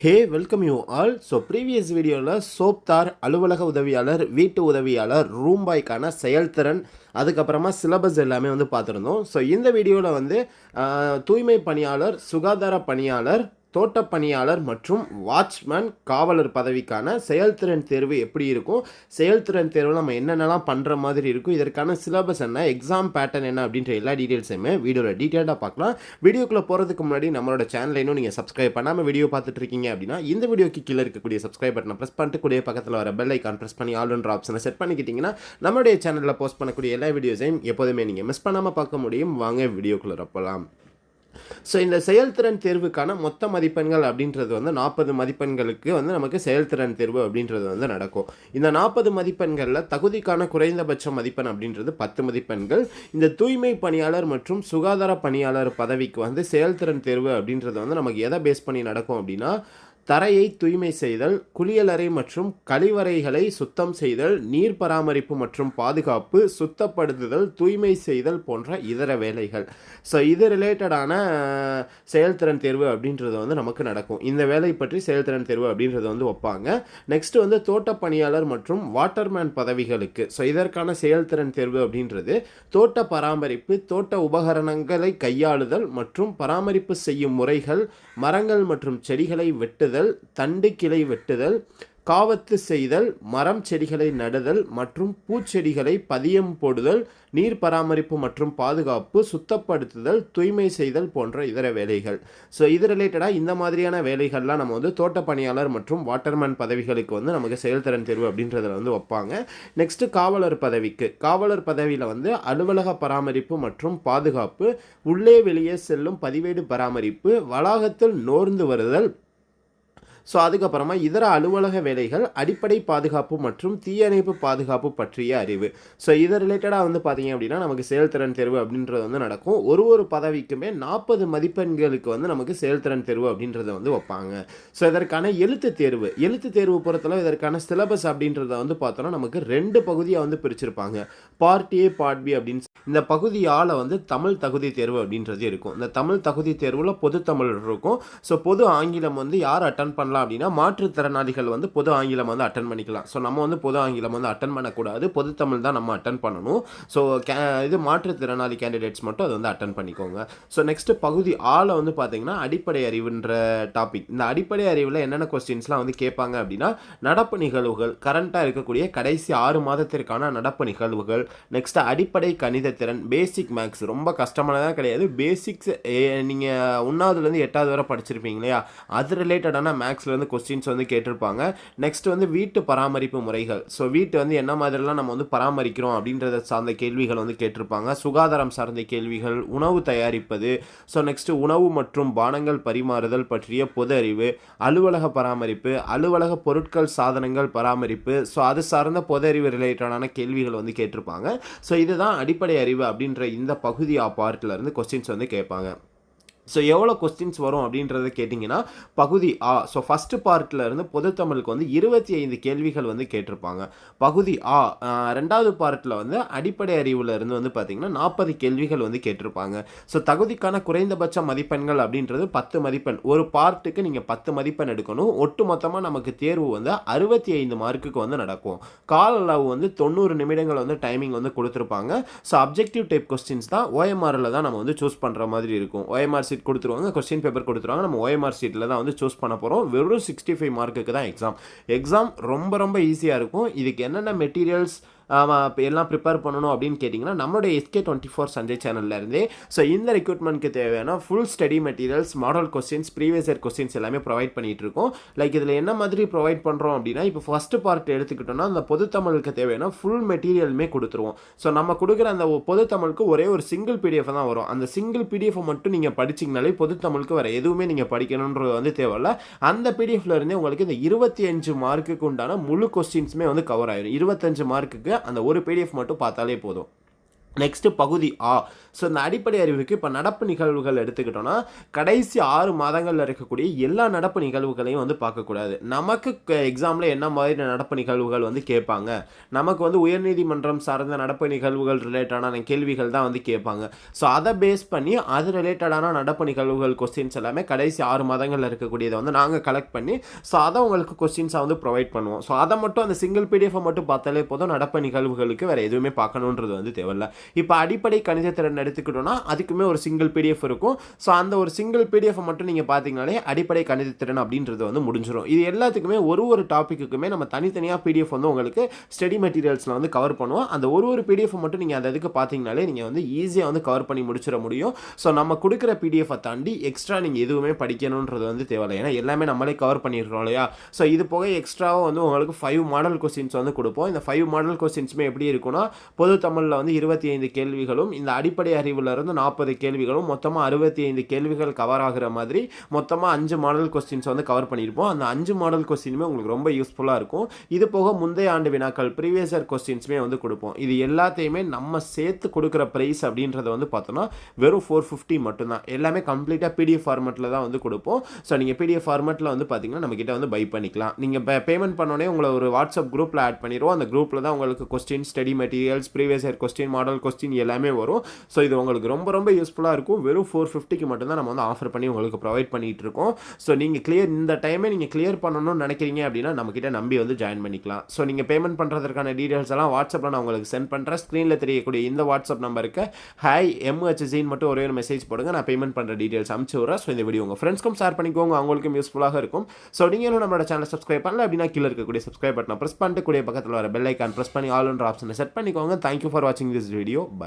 Hey welcome you all so previous வீடியோவில் சோப்தார் அலுவலக உதவியாளர் வீட்டு உதவியாளர் ரூம்பாய்க்கான செயல்திறன் அதுக்கப்புறமா சிலபஸ் எல்லாமே வந்து பார்த்துருந்தோம். ஸோ இந்த வீடியோவில் வந்து தூய்மை பணியாளர் சுகாதார பணியாளர் தோட்டப்பணியாளர் மற்றும் வாட்ச்மேன் காவலர் பதவிக்கான செயல்திறன் தேர்வு எப்படி இருக்கும்? செயல்திறன் தேர்வில் நம்ம என்னென்னலாம் பண்ணுற மாதிரி இருக்கும்? இதற்கான சிலபஸ் என்ன? எக்ஸாம் பேட்டர்ன் என்ன? அப்படின்ற எல்லா டீட்டெயில்ஸையுமே வீடியோவில் டீட்டெயிலாக பார்க்கலாம். வீடியோக்குள்ளே போகிறதுக்கு முன்னாடி நம்மளோட சேனலை இன்னும் நீங்கள் சப்ஸ்கிரைப் பண்ணாமல் வீடியோ பார்த்துட்டு இருக்கீங்க அப்படின்னா இந்த வீடியோக்கு கீழே இருக்கக்கூடிய சப்ஸ்கிரைப் பட்டனை ப்ரெஸ் பண்ணிட்டு கூடிய பக்கத்தில் வர பெல் ஐக்கான் ப்ரெஸ் பண்ணி ஆல்ன்ற ஆப்ஷனை செட் பண்ணிக்கிட்டிங்கன்னா நம்மளுடைய சேனலில் போஸ்ட் பண்ணக்கூடிய எல்லா வீடியோஸையும் எப்போதுமே நீங்கள் மிஸ் பண்ணாமல் பார்க்க முடியும். வாங்க வீடியோக்குள்ளே போகலாம் ஸோ இந்த செயல்திறன் தேர்வுக்கான மொத்த மதிப்பெண்கள் அப்படின்றது வந்து நாற்பது மதிப்பெண்களுக்கு வந்து நமக்கு செயல்திறன் தேர்வு அப்படின்றது வந்து நடக்கும். இந்த நாற்பது மதிப்பெண்களில் தகுதிக்கான குறைந்தபட்ச மதிப்பெண் அப்படின்றது பத்து மதிப்பெண்கள். இந்த தூய்மை பணியாளர் மற்றும் சுகாதார பணியாளர் பதவிக்கு வந்து செயல்திறன் தேர்வு அப்படின்றது வந்து நமக்கு எதை பேஸ் பண்ணி நடக்கும் அப்படின்னா தரையை தூய்மை செய்தல் குளியலறை மற்றும் கழிவறைகளை சுத்தம் செய்தல் நீர் பராமரிப்பு மற்றும் பாதுகாப்பு சுத்தப்படுத்துதல் தூய்மை செய்தல் போன்ற இதர வேலைகள். ஸோ இது ரிலேட்டடான செயல்திறன் தேர்வு அப்படின்றது வந்து நமக்கு நடக்கும். இந்த வேலை பற்றி செயல்திறன் தேர்வு அப்படின்றது வந்து வைப்பாங்க. நெக்ஸ்ட் வந்து தோட்ட பணியாளர் மற்றும் வாட்டர்மேன் பதவிகளுக்கு. ஸோ இதற்கான செயல்திறன் தேர்வு அப்படின்றது தோட்ட பராமரிப்பு தோட்ட உபகரணங்களை கையாளுதல் மற்றும் பராமரிப்பு செய்யும் முறைகள் மரங்கள் மற்றும் செடிகளை வெட்டுதல் தண்டு கிளை வெட்டுதல் காவத்து செய்தல் மரம் செடிகளை நடுதல் மற்றும் பூச்செடிகளை பதியம் போடுதல் நீர் பராமரிப்பு மற்றும் பாதுகாப்பு சுத்தப்படுத்துதல் தூய்மை செய்தல் போன்ற இதர வேலைகள். ஸோ இது ரிலேட்டடாக இந்த மாதிரியான வேலைகள்லாம் நம்ம வந்து தோட்ட பணியாளர் மற்றும் வாட்டர்மேன் பதவிகளுக்கு வந்து நமக்கு செயல்திறன் தேர்வு அப்படின்றதில் வந்து வைப்பாங்க. நெக்ஸ்ட்டு காவலர் பதவிக்கு. காவலர் பதவியில் வந்து அலுவலக பராமரிப்பு மற்றும் பாதுகாப்பு உள்ளே வெளியே செல்லும் பதிவேடு பராமரிப்பு வளாகத்தில் நோர்ந்து வருதல் ஸோ அதுக்கப்புறமா இதர அலுவலக வேலைகள் அடிப்படை பாதுகாப்பு மற்றும் தீயணைப்பு பாதுகாப்பு பற்றிய அறிவு. ஸோ இதை ரிலேட்டடாக வந்து பார்த்தீங்க அப்படின்னா நமக்கு செயல்திறன் தேர்வு அப்படின்றது வந்து நடக்கும். ஒரு ஒரு பதவிக்குமே நாற்பது மதிப்பெண்களுக்கு வந்து நமக்கு செயல்திறன் தேர்வு அப்படின்றத வந்து வைப்பாங்க. ஸோ இதற்கான எழுத்து தேர்வு. எழுத்து தேர்வு பொறுத்தளவு இதற்கான சிலபஸ் அப்படின்றத வந்து பார்த்தோன்னா நமக்கு ரெண்டு பகுதியாக வந்து பிரிச்சிருப்பாங்க. பார்ட் ஏ பார்ட் பி அப்படின்னு இந்த பகுதியால் வந்து தமிழ் தகுதி தேர்வு அப்படின்றது இருக்கும். இந்த தமிழ் தகுதி தேர்வில் பொது தமிழ் இருக்கும். ஸோ பொது ஆங்கிலம் வந்து யார் அட்டன் பண்ணலாம்? அப்படின்னா மாற்றுத்திறனாளிகள் வந்து பொது ஆங்கிலம் வந்து அட்டன் பண்ணிக்கலாம். ஸோ நம்ம வந்து பொது ஆங்கிலம் வந்து அட்டன் பண்ணக்கூடாது. பொது தமிழ் தான் நம்ம அட்டன் பண்ணணும். ஸோ கே இது மாற்றுத்திறனாளி கேண்டிடேட்ஸ் மட்டும் அதை வந்து அட்டன் பண்ணிக்கோங்க. ஸோ நெக்ஸ்ட்டு பகுதி ஆள வந்து பார்த்தீங்கன்னா அடிப்படை அறிவுன்ற டாபிக் இந்த அடிப்படை அறிவில் என்னென்ன கொஸ்டின்ஸ்லாம் வந்து கேட்பாங்க அப்படின்னா நடப்பு நிகழ்வுகள் கரண்ட்டாக இருக்கக்கூடிய கடைசி ஆறு மாதத்திற்கான நடப்பு நிகழ்வுகள் நெக்ஸ்ட் அடிப்படை கணித திறன் பேசிக் மேக்ஸ் ரொம்ப கஷ்டமானதாக கிடையாது. பேசிக்ஸ் நீங்கள் ஒன்றாவதுலேருந்து எட்டாவது வரை படிச்சிருப்பீங்க இல்லையா? அது ரிலேட்டடான மேக்ஸ் மேக்ஸ்லேருந்து கொஸ்டின்ஸ் வந்து கேட்டிருப்பாங்க. நெக்ஸ்ட் வந்து வீட்டு பராமரிப்பு முறைகள். ஸோ வீட்டு வந்து என்ன மாதிரிலாம் நம்ம வந்து பராமரிக்கிறோம் அப்படின்றத சார்ந்த கேள்விகள் வந்து கேட்டிருப்பாங்க. சுகாதாரம் சார்ந்த கேள்விகள் உணவு தயாரிப்பது. ஸோ நெக்ஸ்ட் உணவு மற்றும் பானங்கள் பரிமாறுதல் பற்றிய பொது அறிவு அலுவலக பராமரிப்பு அலுவலக பொருட்கள் சாதனங்கள் பராமரிப்பு. ஸோ அது சார்ந்த பொது அறிவு ரிலேட்டடான கேள்விகள் வந்து கேட்டிருப்பாங்க. ஸோ இதுதான் அடிப்படை அறிவு அப்படின்ற இந்த பகுதி பார்ட்டில் இருந்து கொஸ்டின்ஸ் வந்து கேட்பாங்க. ஸோ எவ்வளோ கொஸ்டின்ஸ் வரும் அப்படின்றத கேட்டிங்கன்னா பகுதி ஆ ஸோ ஃபஸ்ட்டு பார்ட்டில் இருந்து பொதுத்தமிழுக்கு வந்து இருபத்தி ஐந்து கேள்விகள் வந்து கேட்டிருப்பாங்க. பகுதி ஆ ஆ, ரெண்டாவது பார்ட்டில் வந்து அடிப்படை அறிவில் இருந்து வந்து பார்த்திங்கன்னா நாற்பது கேள்விகள் வந்து கேட்டிருப்பாங்க. ஸோ தகுதிக்கான குறைந்தபட்ச மதிப்பெண்கள் அப்படின்றது பத்து மதிப்பெண். ஒரு பார்ட்டுக்கு நீங்கள் பத்து மதிப்பெண் எடுக்கணும். ஒட்டு மொத்தமாக நமக்கு தேர்வு வந்து அறுபத்தி ஐந்து மார்க்குக்கு வந்து நடக்கும். கால அளவு வந்து தொண்ணூறு நிமிடங்கள் வந்து டைமிங் வந்து கொடுத்துருப்பாங்க. ஸோ அப்ஜெக்டிவ் டைப் கொஸ்டின்ஸ் தான் ஓஎம்ஆரில் தான் நம்ம வந்து சூஸ் பண்ணுற மாதிரி இருக்கும். ஓஎம்ஆர் சீட் கொடுத்துருவாங்க கொஸ்டின் பேப்பர் கொடுத்துருவாங்க. நம்ம ஓஎம்ஆர் சீட்டில் தான் வந்து சூஸ் பண்ண போகிறோம் வெறும் சிக்ஸ்டி ஃபைவ் மார்க்குக்கு தான் எக்ஸாம் எக்ஸாம் ரொம்ப ரொம்ப ஈஸியாக இருக்கும். இதுக்கு என்னென்ன மெட்டீரியல்ஸ் எல்லாம் ப்ரிப்பேர் பண்ணணும் அப்படின்னு கேட்டிங்கன்னா நம்மளுடைய எஸ்கே டுவெண்ட்டி ஃபோர் சஞ்சய் சேனல்லேருந்தே ஸோ இந்த ரெக்ரூட்மெண்ட்க்கு தேவையான full study materials model questions previous year questions எல்லாமே ப்ரொவைட் பண்ணிகிட்டு இருக்கோம். லைக் இதில் என்ன மாதிரி ப்ரொவைட் பண்ணுறோம் அப்படின்னா இப்போ ஃபஸ்ட்டு பார்ட் எடுத்துக்கிட்டோம்னா அந்த பொதுத்தமிழுக்கு தேவையான ஃபுல் மெட்டீரியலுமே கொடுத்துருவோம். ஸோ நம்ம கொடுக்குற அந்த பொதுத்தமிழுக்கு ஒரே ஒரு சிங்கிள் பிடிஎஃப் தான் வரும். அந்த சிங்கிள் பிடிஎஃப் மட்டும் நீங்கள் படிச்சிங்கனாலே பொதுத்தமிழுக்கு வேறு எதுவுமே நீங்கள் படிக்கணுன்றது வந்து தேவையில்ல. அந்த பிடிஎஃப்ல இருந்தே உங்களுக்கு இந்த இருபத்தி அஞ்சு மார்க்குக்கு உண்டான முழு கொஸ்டின்ஸுமே வந்து கவர் ஆயிடும் இருபத்தஞ்சு மார்க்குக்கு அந்த ஒரு பிடிஎஃப் மட்டும் பார்த்தாலே போதும். நெக்ஸ்ட்டு பகுதி ஆ. ஸோ இந்த அடிப்படை அறிவுக்கு இப்போ நடப்பு நிகழ்வுகள் எடுத்துக்கிட்டோன்னா கடைசி ஆறு மாதங்களில் இருக்கக்கூடிய எல்லா நடப்பு நிகழ்வுகளையும் வந்து பார்க்கக்கூடாது. நமக்கு எக்ஸாமில் என்ன மாதிரி நடப்பு நிகழ்வுகள் வந்து கேட்பாங்க? நமக்கு வந்து உயர்நீதிமன்றம் சார்ந்த நடப்பு நிகழ்வுகள் ரிலேட்டடான கேள்விகள் தான் வந்து கேட்பாங்க. ஸோ அதை பேஸ் பண்ணி அது ரிலேட்டடான நடப்பு நிகழ்வுகள் கொஸ்டின்ஸ் எல்லாமே கடைசி ஆறு மாதங்களில் இருக்கக்கூடியதை வந்து நாங்கள் கலெக்ட் பண்ணி ஸோ அதை உங்களுக்கு கொஸ்டின்ஸாக வந்து ப்ரொவைட் பண்ணுவோம். ஸோ அதை மட்டும் அந்த சிங்கிள் பிடிஎஃப் மட்டும் பார்த்தாலே போதும். நடப்பு நிகழ்வுகளுக்கு வேறு எதுவுமே பார்க்கணுன்றது வந்து தேவையில்ல. இப்போ அடிப்படை கணித திறன் எடுத்துக்கிட்டோம்னா அதுக்குமே ஒரு சிங்கிள் பிடிஎஃப் இருக்கும். ஸோ அந்த ஒரு சிங்கிள் பிடிஎஃப் மட்டும் நீங்கள் பார்த்தீங்கனாலே அடிப்படை கணித திறன் அப்படின்றது வந்து முடிஞ்சிடும் இது எல்லாத்துக்குமே ஒரு ஒரு டாப்பிக்குமே நம்ம தனித்தனியாக பிடிஎஃப் வந்து உங்களுக்கு ஸ்டடி மெட்டீரியல்ஸில் வந்து கவர் பண்ணுவோம். அந்த ஒரு ஒரு பிடிஎஃப் மட்டும் நீங்கள் அந்த இதுக்கு பார்த்தீங்கனாலே நீங்கள் வந்து ஈஸியாக வந்து கவர் பண்ணி முடிச்சிட முடியும். ஸோ நம்ம கொடுக்குற பிடிஎஃபை தாண்டி எக்ஸ்ட்ரா நீங்கள் எதுவுமே படிக்கணுன்றது வந்து தேவையில்லை. ஏன்னா எல்லாமே நம்மளே கவர் பண்ணிடுறோம் இல்லையா? ஸோ இது போக எக்ஸ்ட்ராவாக வந்து உங்களுக்கு ஃபைவ் மாடல் கொஸ்டின்ஸ் வந்து கொடுப்போம். இந்த ஃபைவ் மாடல் கொஸ்டின்ஸுமே எப்படி இருக்குன்னா பொது தமிழில் வந்து இருபத்தி ஐந்து கேள்விகளும் இந்த அடிப்படை அறிவிலிருந்து நாற்பது கேள்விகளும் மொத்தமாக அறுபத்தி ஐந்து கேள்விகள் கவர் ஆகுற மாதிரி மொத்தமாக அஞ்சு மாடல் கொஸ்டின்ஸ் வந்து கவர் பண்ணியிருப்போம். அந்த அஞ்சு மாடல் கொஸ்டினுமே உங்களுக்கு ரொம்ப யூஸ்ஃபுல்லாக இருக்கும். இது போக முந்தைய ஆண்டு வினாக்கள் ப்ரீவியஸ் இயர் கொஸ்டின்ஸுமே வந்து கொடுப்போம். இது எல்லாத்தையுமே நம்ம சேர்த்து கொடுக்குற ப்ரைஸ் அப்படின்றத வந்து பார்த்தோன்னா வெறும் ஃபோர் ஃபிஃப்டி மட்டும்தான். எல்லாமே கம்ப்ளீட்டாக பிடிஎஃப் ஃபார்மெட்டில் தான் வந்து கொடுப்போம். ஸோ நீங்கள் பிடிஎஃப் ஃபார்மெட்டில் வந்து பார்த்தீங்கன்னா நம்மக்கிட்ட வந்து பை பண்ணிக்கலாம். நீங்கள் பேமெண்ட் பண்ணோடனே உங்களை ஒரு வாட்ஸ்அப் குரூப்பில் ஆட் பண்ணிடுவோம். அந்த குரூப்பில் தான் உங்களுக்கு question study materials previous year question model question எல்லாமே வரும். ஸோ இது உங்களுக்கு ரொம்ப ரொம்ப யூஸ்ஃபுல்லாக இருக்கும். வெறும் ஃபோர் ஃபிஃப்டிக்கு மட்டும்தான் நம்ம வந்து ஆஃபர் பண்ணி உங்களுக்கு ப்ரொவைட் பண்ணிகிட்டு இருக்கோம். ஸோ நீங்கள் கிளியர் இந்த டைமே நீங்கள் கிளியர் பண்ணணும்னு நினைக்கிறீங்க அப்படின்னா நம்மக்கிட்ட நம்பி வந்து ஜாயின் பண்ணிக்கலாம். ஸோ நீங்கள் பேமெண்ட் பண்ணுறதுக்கான டீட்டெயில்ஸ் எல்லாம் வாட்ஸ்அப்பில் நான் உங்களுக்கு சென்ட் பண்ணுறேன் ஸ்க்ரீனில் தெரியக்கூடிய இந்த வாட்ஸ்அப் நம்பருக்கு ஹாய் எம்ஹெச்சின்னு மட்டும் ஒரே ஒரு மெசேஜ் போடுங்க. நான் பேமெண்ட் பண்ணுற டீட்டெயில்ஸ் அமுச்சு விட்றேன். ஸோ இந்த வீடியோ உங்கள் ஃப்ரெண்ட்ஸ்க்கும் ஷேர் பண்ணிக்கோங்க. அவங்களுக்கும் யூஸ்ஃபுல்லாக இருக்கும். ஸோ நீங்களும் நம்மளோட சேனல் சப்ஸ்கிரைப் பண்ணல அப்படின்னா கீழே இருக்கக்கூடிய சப்ஸ்கிரைப் பட்டனை ப்ரெஸ் பண்ணிட்டு கூடிய பக்கத்தில் வர பெல் ஐக்கான் ப்ரெஸ் பண்ணி ஆல் ஆப்ஷனை செட் பண்ணிக்கோங்க. தேங்க்யூ ஃபார் வாட்சிங் திஸ் வீடியோ பை